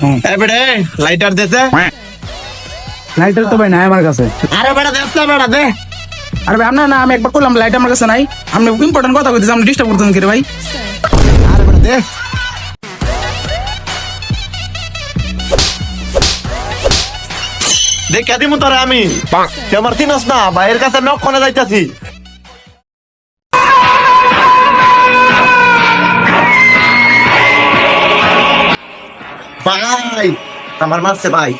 হুম। এ বেড়ে lighter দেতে lighter তো। ভাই নাই আমার কাছে। আরে বেড়া দেখ না বেড়া দে। আরে ভাই আপনার না আমি একবার করলাম লাইট আমার কাছে নাই। আপনি ইম্পর্টেন্ট কথা কইতেছি আপনি ডিস্টার্ব করতেছেন কি রে ভাই? আরে বেড়া দে। দেখ কে দিমু তোরে আমি। আমার চিনস না ভাইয়ের কাছে নক কোনে যাইতাছি। ভাই আমার মারছে ভাই।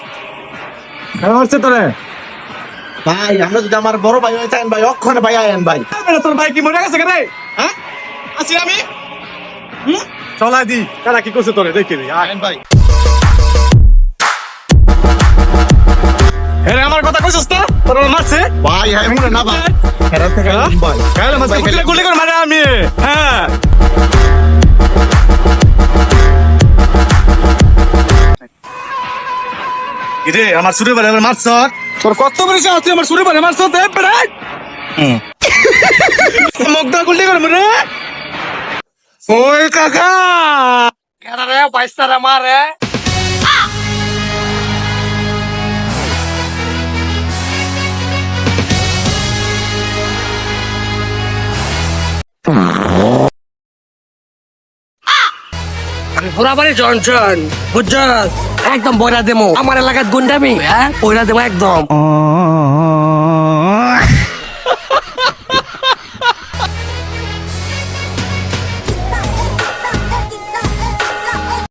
কেন হচ্ছে তোরে? ভাই আমরা যদি আমার বড় ভাই হইতেন ভাই অক্ষণে ভাই আয়েন ভাই। তোর ভাই কি মরে গেছে রে? হ্যাঁ? আছি আমি? চলাই দি। কারা কি করছে তোরে? দেখে। আয়েন ভাই। এরে আমার কথা কইছস তো? তোর আমার মারছে? ভাই হাই মনে না ভাই। হেরা থেকে হ্যাঁ? ভাই। কালে মারছে গুলি করে মারে আমি। হ্যাঁ। ইরে আমার সুরে বারে আমার মারছ? তোর কত বড় সাহস তুই আমার সুরে বারে মারছ? তে পেড়া মুগ্ধা গুলি করে মরে ওই কাকা! কেন রে বাইস্তারা মারে? আমি পুরাবারে জনসন বুঝছস? একদম বইরা দেমো। আমার এলাকার গুন্ডামি হ্যাঁ? বইরা দেবো একদম।